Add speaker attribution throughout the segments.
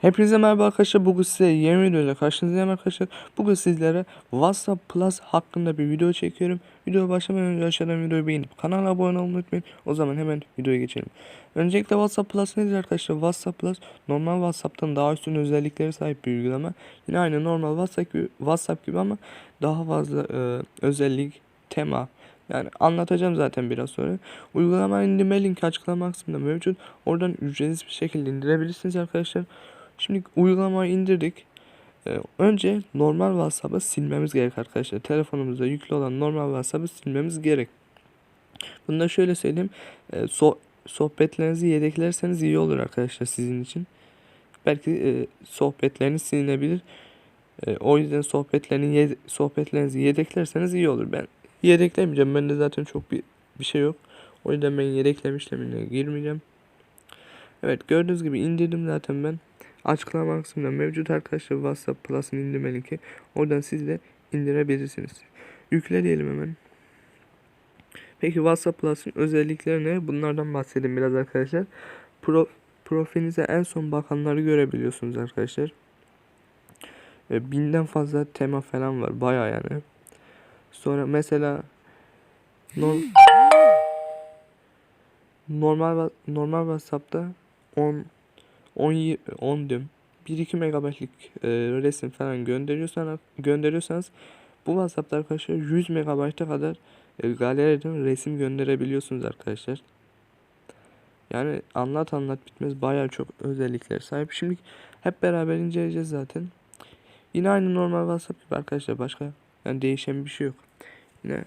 Speaker 1: Hepinize merhaba arkadaşlar. Bugün size yeni videoyla karşınızdayım arkadaşlar. Bugün sizlere WhatsApp Plus hakkında bir video çekiyorum. Videoya başlamadan önce aşağıdan videoyu beğenip kanala abone olmayı unutmayın. O zaman hemen videoya geçelim. Öncelikle WhatsApp Plus nedir arkadaşlar? WhatsApp Plus normal WhatsApp'tan daha üstün özelliklere sahip bir uygulama. Yine aynı normal WhatsApp gibi, WhatsApp gibi ama daha fazla e, özellik, tema, yani anlatacağım zaten biraz sonra. Uygulamanın indirme linki açıklama kısmında mevcut. Oradan ücretsiz bir şekilde indirebilirsiniz arkadaşlar. Şimdi uygulamayı indirdik. Ee, önce normal WhatsApp'ı silmemiz gerek arkadaşlar. Telefonumuzda yüklü olan normal WhatsApp'ı silmemiz gerek. Bunu da şöyle söyleyeyim. Ee, so- sohbetlerinizi yedeklerseniz iyi olur arkadaşlar sizin için. Belki e, sohbetleriniz silinebilir. E, o yüzden sohbetlerini sohbetlerinizi yedeklerseniz iyi olur. Ben yedeklemeyeceğim. Bende zaten çok bir bir şey yok. O yüzden ben yedekleme işlemine girmeyeceğim. Evet gördüğünüz gibi indirdim zaten ben. Açıklama kısmında mevcut arkadaşlar WhatsApp Plus'ın indirme linki. Oradan siz de indirebilirsiniz. Yükle diyelim hemen. Peki WhatsApp Plus'ın özellikleri ne? Bunlardan bahsedeyim biraz arkadaşlar. Pro, profilinize en son bakanları görebiliyorsunuz arkadaşlar. E, binden fazla tema falan var. Baya yani. Sonra mesela norm, normal normal WhatsApp'ta 10 10 y- 10 diyorum. 1-2 megabaytlık e, resim falan gönderiyorsanız gönderiyorsanız bu WhatsApp'ta arkadaşlar 100 megabayta kadar e, galeriden resim gönderebiliyorsunuz arkadaşlar. Yani anlat anlat bitmez bayağı çok özellikler sahip. Şimdi hep beraber inceleyeceğiz zaten. Yine aynı normal WhatsApp gibi arkadaşlar başka yani değişen bir şey yok. Yine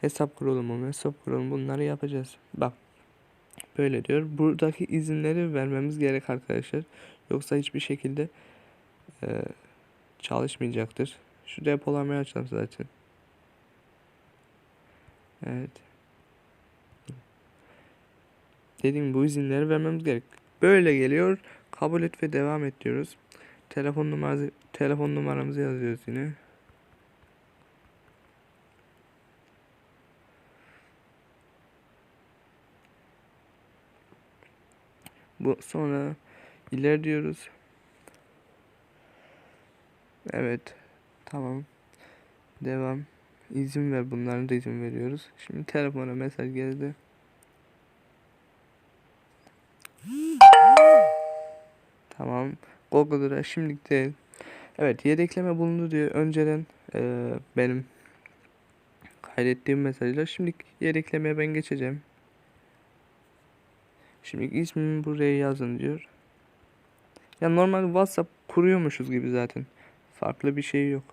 Speaker 1: hesap kurulumu, hesap kurulumu bunları yapacağız. Bak böyle diyor. Buradaki izinleri vermemiz gerek arkadaşlar. Yoksa hiçbir şekilde e, çalışmayacaktır. Şu depolamayı açalım zaten. Evet. Dediğim bu izinleri vermemiz gerek. Böyle geliyor. Kabul et ve devam et diyoruz. Telefon numarası telefon numaramızı yazıyoruz yine. Bu sonra ileri diyoruz. Evet. Tamam. Devam. İzin ver. Bunların da izin veriyoruz. Şimdi telefona mesaj geldi. Tamam. Google'da şimdilik değil. Evet yedekleme bulundu diyor. Önceden eee, benim kaydettiğim mesajlar. Şimdi yedeklemeye ben geçeceğim. Şimdi ismimi buraya yazın diyor. Ya normal WhatsApp kuruyormuşuz gibi zaten. Farklı bir şey yok.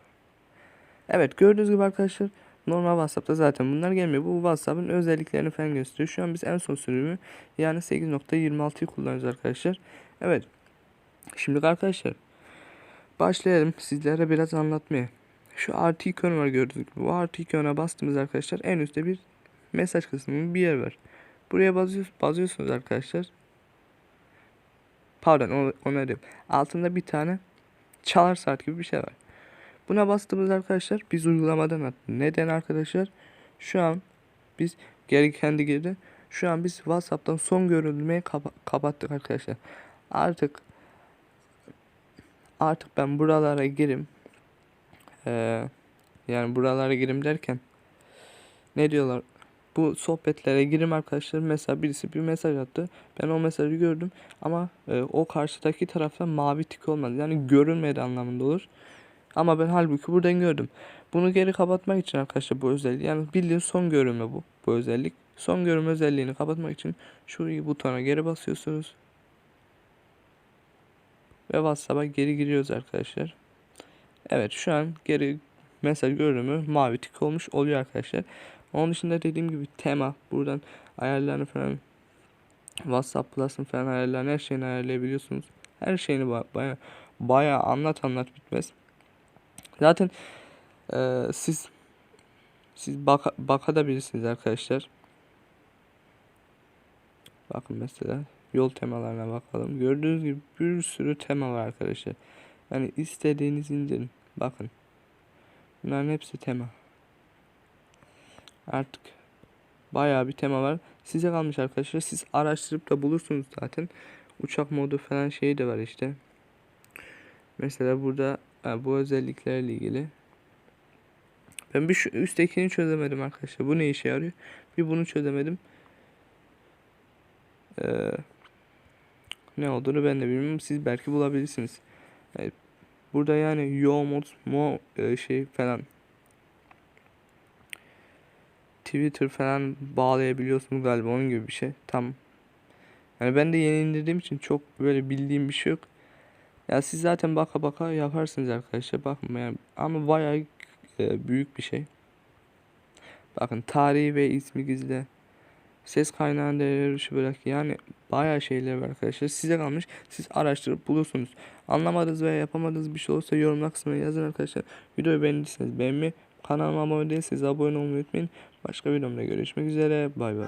Speaker 1: Evet gördüğünüz gibi arkadaşlar normal WhatsApp'ta zaten bunlar gelmiyor. Bu WhatsApp'ın özelliklerini falan gösteriyor. Şu an biz en son sürümü yani 8.26'yı kullanıyoruz arkadaşlar. Evet. Şimdi arkadaşlar başlayalım sizlere biraz anlatmaya. Şu artı ikonu var gördüğünüz gibi. Bu artı ikonuna bastığımız arkadaşlar en üstte bir mesaj kısmının bir yer var. Buraya basıyorsunuz, arkadaşlar. Pardon onu, diyorum. Altında bir tane çalar saat gibi bir şey var. Buna bastığımız arkadaşlar biz uygulamadan at. Neden arkadaşlar? Şu an biz geri kendi girdi. Şu an biz WhatsApp'tan son görülmeyi kapa- kapattık arkadaşlar. Artık artık ben buralara girim. Ee, yani buralara girim derken ne diyorlar? Bu sohbetlere girim arkadaşlar. Mesela birisi bir mesaj attı. Ben o mesajı gördüm ama e, o karşıdaki tarafta mavi tik olmadı. Yani görünmedi anlamında olur. Ama ben halbuki buradan gördüm. Bunu geri kapatmak için arkadaşlar bu özellik yani bildiğin son görünme bu bu özellik. Son görünme özelliğini kapatmak için şu butona geri basıyorsunuz. Ve WhatsApp'a geri giriyoruz arkadaşlar. Evet şu an geri mesaj görünümü mavi tik olmuş oluyor arkadaşlar. Onun dışında dediğim gibi tema buradan ayarlarını falan WhatsApp Plus'ın falan ayarlarını her şeyini ayarlayabiliyorsunuz. Her şeyini ba- baya baya anlat anlat bitmez. Zaten e, siz siz baka, bakabilirsiniz arkadaşlar. Bakın mesela yol temalarına bakalım. Gördüğünüz gibi bir sürü tema var arkadaşlar. Yani istediğiniz indirin. Bakın. Bunların hepsi tema. Artık bayağı bir tema var. Size kalmış arkadaşlar. Siz araştırıp da bulursunuz zaten. Uçak modu falan şeyi de var işte. Mesela burada bu özelliklerle ilgili. Ben bir şu üsttekini çözemedim arkadaşlar. Bu ne işe yarıyor? Bir bunu çözemedim. Ee, ne olduğunu ben de bilmiyorum. Siz belki bulabilirsiniz. Yani burada yani yo mod mo şey falan Twitter falan bağlayabiliyorsunuz galiba onun gibi bir şey. Tam. Yani ben de yeni indirdiğim için çok böyle bildiğim bir şey yok. Ya siz zaten baka baka yaparsınız arkadaşlar. Bakın yani ama bayağı e, büyük bir şey. Bakın tarihi ve ismi gizli. Ses kaynağında erişi bırak yani bayağı şeyler var arkadaşlar. Size kalmış. Siz araştırıp bulursunuz. Anlamadığınız veya yapamadığınız bir şey olursa yorumlar kısmına yazın arkadaşlar. Videoyu beğendiyseniz beğenmeyi, kanalıma abone değilseniz abone olmayı unutmayın. Başka videomda görüşmek üzere. Bay bay.